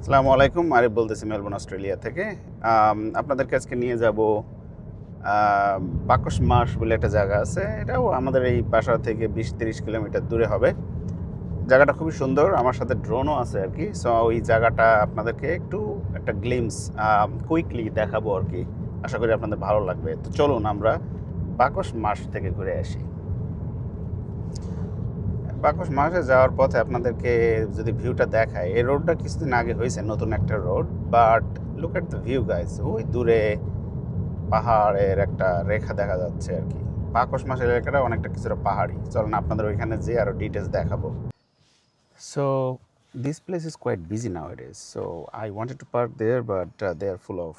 আসসালামু আলাইকুম, আরিফ বলতেছি মেলবোর্ন, অস্ট্রেলিয়া থেকে। আপনাদেরকে আজকে নিয়ে যাব বাকস মাস বলে একটা জায়গা আছে। এটাও আমাদের এই বাসা থেকে বিশ তিরিশ কিলোমিটার দূরে হবে। জায়গাটা খুবই সুন্দর, আমার সাথে ড্রোনও আছে আর কি। সো ওই জায়গাটা আপনাদেরকে একটু একটা গ্লিমস কুইকলি দেখাবো আর কি। আশা করি আপনাদের ভালো লাগবে। তো চলুন আমরা বাকস মাস থেকে ঘুরে আসি। বাকস মাসে যাওয়ার পথে আপনাদেরকে যদি ভিউটা দেখায়, এই রোডটা কিছুদিন আগে হয়েছে নতুন একটা road but look at the view guys ওই দূরে পাহাড়ের একটা রেখা দেখা যাচ্ছে আর কি। বাকস মাস এলাকাটা অনেকটা কিছুটা পাহাড়ি। চলেন আপনাদের ওইখানে যে আরও ডিটেলস দেখাবো। So this place is quite busy now it is so I wanted to park there but they are full of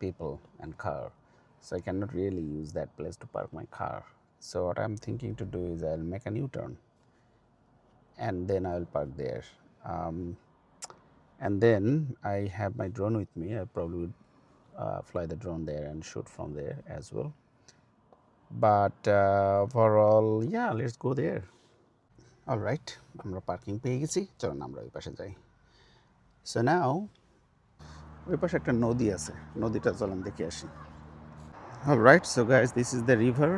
people and car so, I cannot really use that place to park my car. So, what I'm thinking to do is I'll make a U-turn. and then I will park there. Um, and then I have my drone with me. I probably would uh, fly the drone there and shoot from there as well. But uh, overall, yeah, let's go there. All right, আমরা parking পেয়ে গেছি চলুন আমরা ওই পাশে যাই so now ওই পাশে একটা নদী আছে নদীটা চলেন দেখে আসি All right, so guys, this is the river.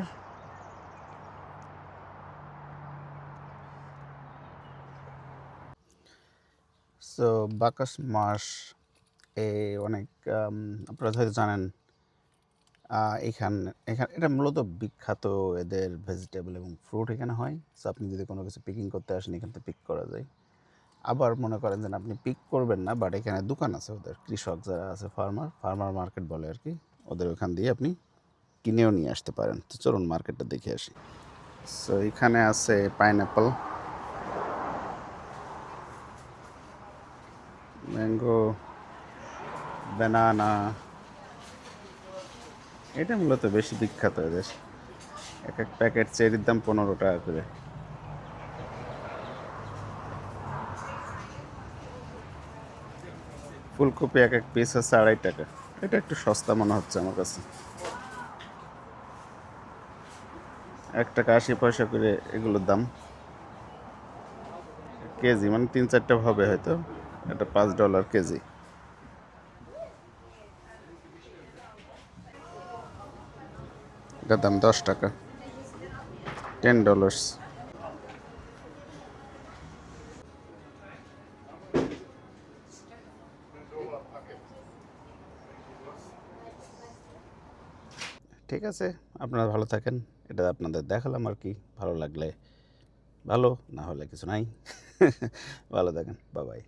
So বাকাস মাস এ অনেক আপনারা হয়তো জানেন এখান, এখানে, এটা মূলত বিখ্যাত এদের ভেজিটেবল এবং ফ্রুট এখানে হয়। সো আপনি যদি কোনো কিছু পিকিং করতে আসেন, এখান থেকে পিক করা যায়। আবার মনে করেন যে আপনি পিক করবেন না বাট এখানে দোকান আছে ওদের, কৃষক যারা আছে ফার্মার ফার্মার মার্কেট বলে আর কি। ওদের ওখান দিয়ে আপনি কিনেও নিয়ে আসতে পারেন। তো চলুন মার্কেটটা দেখে আসি। সো এখানে আছে পাইনঅ্যাপল ম্যাঙ্গো ব্যানানা এটা মূলত বেশি বিখ্যাত এদের এক এক প্যাকেট চেরির দাম পনেরো টাকা করে। ফুলকপি এক এক পিস আছে আড়াই টাকা। এটা একটু সস্তা মনে হচ্ছে আমার কাছে। এক টাকা আশি পয়সা করে এগুলোর দাম। কেজি মানে তিন চারটা হবে হয়তো। এটা পাঁচ ডলার কেজি। এটার দাম দশ টাকা। টেন ডলার্স ঠিক আছে, আপনারা ভালো থাকেন। এটা আপনাদের দেখালাম আর কি, ভালো লাগলে ভালো, না হলে কিছু নাই। ভালো থাকেন বাবাই